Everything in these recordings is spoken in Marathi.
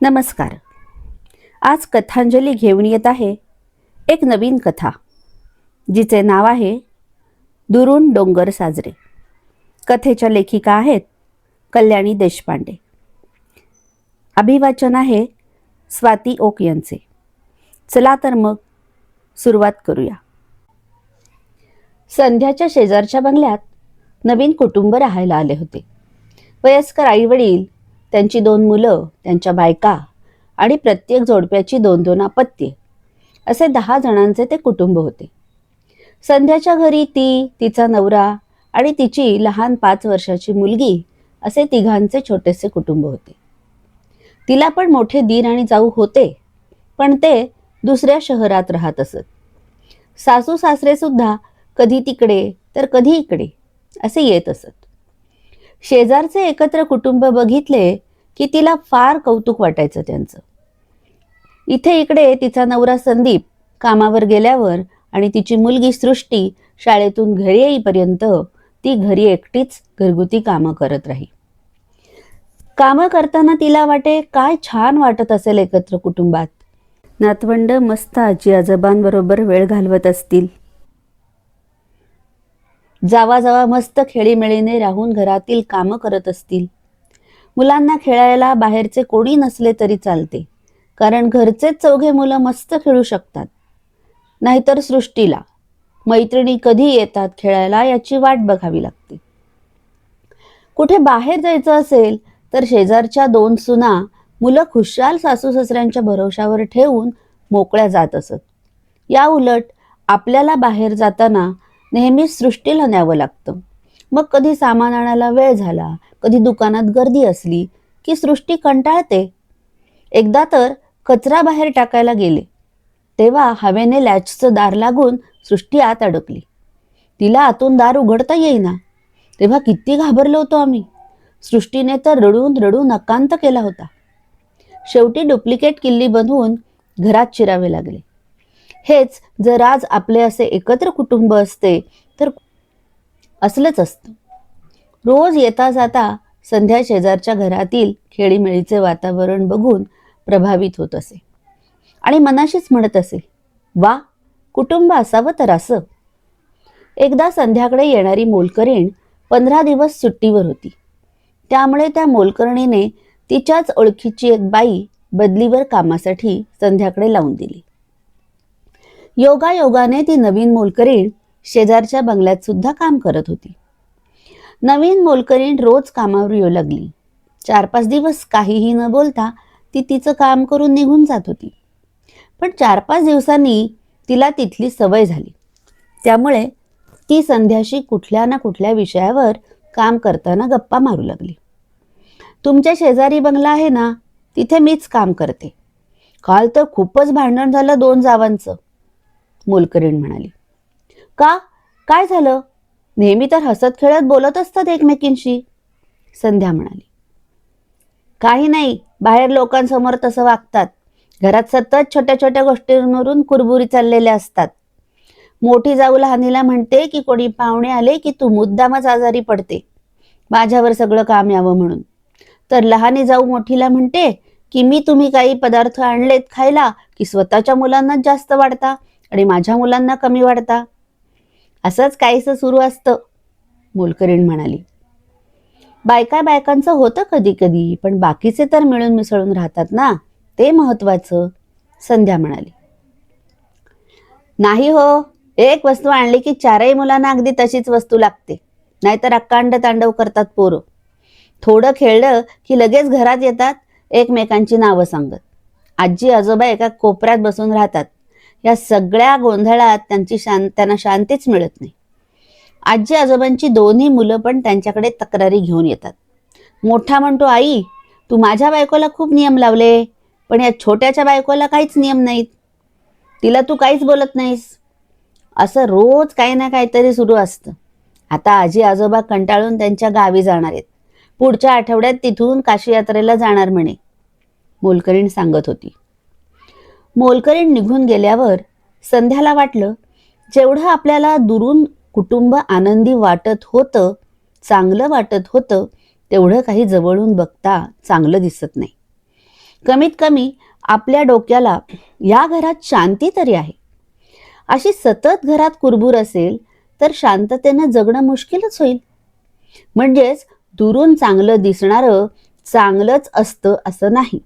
नमस्कार. आज कथांजली घेऊन येत आहे एक नवीन कथा जिचे नाव आहे दुरून डोंगर साजरे. कथेच्या लेखिका आहेत कल्याणी देशपांडे. अभिवाचन आहे स्वाती ओक यांचे. चला तर मग सुरुवात करूया. संध्याच्या शेजारच्या बंगल्यात नवीन कुटुंब राहायला आले होते. वयस्कर आईवडील त्यांची दोन मुलं त्यांच्या बायका आणि प्रत्येक जोडप्याची दोन दोन अपत्ये असे दहा जणांचे ते कुटुंब होते. संध्याच्या घरी ती तिचा नवरा आणि तिची लहान पाच वर्षाची मुलगी असे तिघांचे छोटेसे कुटुंब होते. तिला पण मोठे दीर आणि जाऊ होते पण ते दुसऱ्या शहरात राहत असत. सासू सासरे सुद्धा कधी तिकडे तर कधी इकडे असे येत असत. शेजारचे एकत्र कुटुंब बघितले की तिला फार कौतुक वाटायचं त्यांचं. इथे इकडे तिचा नवरा संदीप कामावर गेल्यावर आणि तिची मुलगी सृष्टी शाळेतून घरी येईपर्यंत ती घरी एकटीच घरगुती कामं करत राही. कामं करताना तिला वाटे काय छान वाटत असेल एकत्र कुटुंबात. नातवंड मस्त आजी आजोबांबरोबर वेळ घालवत असतील. जावा जावा मस्त खेळीमेळीने राहून घरातील कामं करत असतील. मुलांना खेळायला बाहेरचे कोणी नसले तरी चालते कारण घरचेच चौघे मुलं मस्त खेळू शकतात. नाहीतर सृष्टीला मैत्रिणी कधी येतात खेळायला याची वाट बघावी लागते. कुठे बाहेर जायचं असेल तर शेजारच्या दोन सुना मुलं खुशाल सासू सासऱ्यांच्या भरोशावर ठेवून मोकळ्या जात असत. या उलट आपल्याला बाहेर जाताना नेहमीच सृष्टीला न्यावं लागतं. मग कधी सामान आणायला वेळ झाला कधी दुकानात गर्दी असली की सृष्टी कंटाळते. एकदा तर कचरा बाहेर टाकायला गेले. तेव्हा हवेने लॅचचं दार लागून सृष्टी आत अडकली. तिला आतून दार उघडता येईना. तेव्हा किती घाबरलो होतो आम्ही. सृष्टीने तर रडून रडून अकांत केला होता. शेवटी डुप्लिकेट किल्ली बनवून घरात शिरावे लागले. हेच जर आज आपले असे एकत्र कुटुंब असते तर असलंच असतं. रोज येता जाता संध्या शेजारच्या घरातील खेळीमेळीचे वातावरण बघून प्रभावित होत असे. आणि मनाशीच म्हणत असे वा कुटुंब असावं तर असं. एकदा संध्याकडे येणारी मोलकरीण पंधरा दिवस सुट्टीवर होती. त्यामुळे त्या मोलकरणीने तिच्याच ओळखीची एक बाई बदलीवर कामासाठी संध्याकडे लावून दिली. योगायोगाने ती नवीन मोलकरीण शेजारच्या बंगल्यात सुद्धा काम करत होती. नवीन मोलकरीण रोज कामावर येऊ लागली. चार पाच दिवस काहीही न बोलता ती तिचं काम करून निघून जात होती. पण चार पाच दिवसांनी तिला तिथली सवय झाली. त्यामुळे ती संध्याशी कुठल्या ना कुठल्या विषयावर काम करताना गप्पा मारू लागली. तुमच्या शेजारी बंगला आहे ना तिथे मीच काम करते. काल तर खूपच भांडण झालं दोन जावांचं. मोलकरीण म्हणाली. का? काय झालं? नेहमी तर हसत खेळत बोलत असतात एकमेकींशी. संध्या म्हणाली. काही नाही बाहेर लोकांसमोर तसं वागतात. घरात सतत छोट्या छोट्या गोष्टींवरून कुरबुरी चाललेल्या असतात. मोठी जाऊ लहानीला म्हणते की कोणी पाहुणे आले की तू मुद्दामच आजारी पडते. माझ्यावर सगळं काम यावं म्हणून. तर लहानी जाऊ मोठीला म्हणते की मी तुम्ही काही पदार्थ आणलेत खायला की स्वतःच्या मुलांनाच जास्त वाढता? आणि माझ्या मुलांना कमी वाढता. असंच काहीसं सुरू असतं मोलकरीण म्हणाली. बायका बायकांचं होतं कधी कधी पण बाकीचे तर मिळून मिसळून राहतात ना ते महत्वाचं संध्या म्हणाली. नाही हो एक वस्तू आणली की चारही मुलांना अगदी तशीच वस्तू लागते नाहीतर अकांड तांडव करतात पोरं. थोडं खेळलं की लगेच घरात येतात एकमेकांची नावं सांगत. आजी आजोबा एका कोपऱ्यात बसून राहतात या सगळ्या गोंधळात त्यांची शांत त्यांना शांतीच मिळत नाही. आजी आजोबांची दोन्ही मुलं पण त्यांच्याकडे तक्रारी घेऊन येतात. मोठा म्हणतो आई तू माझ्या बायकोला खूप नियम लावले पण या छोट्याच्या बायकोला काहीच नियम नाहीत. तिला तू काहीच बोलत नाहीस. असं रोज काही ना काहीतरी सुरू असतं. आता आजी आजोबा कंटाळून त्यांच्या गावी जाणार आहेत. पुढच्या आठवड्यात तिथून काशी यात्रेला जाणार म्हणे मोलकरीण सांगत होती. मोलकरीण निघून गेल्यावर संध्याला वाटलं जेवढं आपल्याला दुरून कुटुंब आनंदी वाटत होतं चांगलं वाटत होतं तेवढं काही जवळून बघता चांगलं दिसत नाही. कमीत कमी आपल्या डोक्याला या घरात शांती तरी आहे. अशी सतत घरात कुरबूर असेल तर शांततेनं जगणं मुश्किलच होईल. म्हणजेच दुरून चांगलं दिसणारं चांगलंच असतं असं नाही.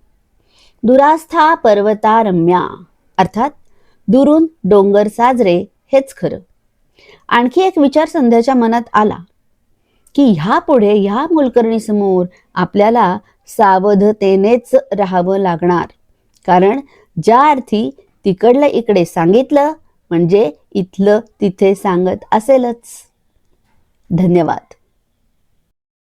दुरास्था पर्वता रम्या अर्थात दुरून डोंगर साजरे हेच खरं. आणखी एक विचार संध्याच्या मनात आला की ह्या पुढे ह्या मोलकरणीसमोर आपल्याला सावधतेनेच राहावं लागणार. कारण ज्या अर्थी तिकडलं इकडे सांगितलं म्हणजे इथलं तिथे सांगत असेलच. धन्यवाद.